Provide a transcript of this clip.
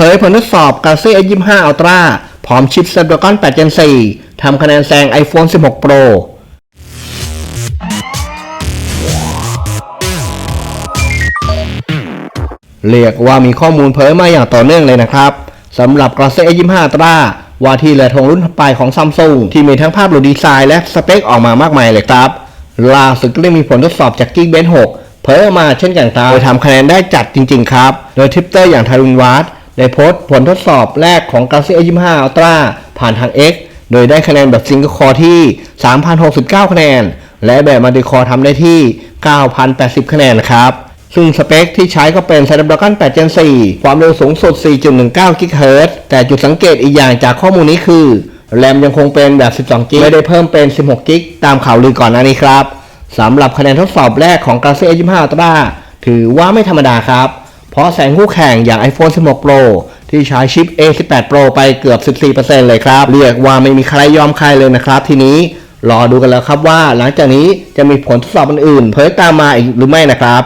ผยผลทดสอบ Galaxy S25 Ultra พร้อมชิป Snapdragon 8 Gen 4ทำคะแนนแซง iPhone 16 Pro เรียกว่ามีข้อมูลเผยมาอย่างต่อเนื่องเลยนะครับสำหรับ Galaxy S25 Ultra ว่าที่เรือธงรุ่นถัดไปของ Samsung ที่มีทั้งภาพหรูดีไซน์และสเปคออกมามากมายเลยครับ ล่าสุดก็ได้มีผลทดสอบจาก Geekbench 6 เผยออกมาเช่นกันครับโดยทำคะแนนได้จัดจริง ๆ ครับ โดยทวิตเตอร์อย่างทารุณวัฒน์ ได้โพสต์ผลทดสอบแรกของ Galaxy S25 Ultra ผ่านทาง X โดยได้คะแนนแบบซิงเกิลคอร์ที่ 3,069 คะแนน และแบบมัลติคอร์ทำได้ที่ 9,080 คะแนนนะครับ ซึ่งสเปคที่ใช้ก็เป็น Snapdragon 8 Gen 4 ความเร็วสูงสุด 4.19 GHz แต่จุดสังเกตอีกอย่างจากข้อมูลนี้คือ แรมยังคงเป็นแบบ 12 g ไม่ได้เพิ่มเป็น 16 g ตามข่าวลือก่อนหน้านี้ครับสำหรับคะแนนทดสอบแรกของ Galaxy S25 Ultra ถือว่าไม่ธรรมดาครับ เพราะแสงคู่แข่งอย่าง iPhone 16 Pro ที่ใช้ชิป A18 Pro ไปเกือบ 14%เลยครับ เรียกว่าไม่มีใครยอมใครเลยนะครับทีนี้รอดูกันแล้วครับว่าหลังจากนี้จะมีผลทดสอบอื่นๆเผยตามมาอีกหรือไม่นะครับ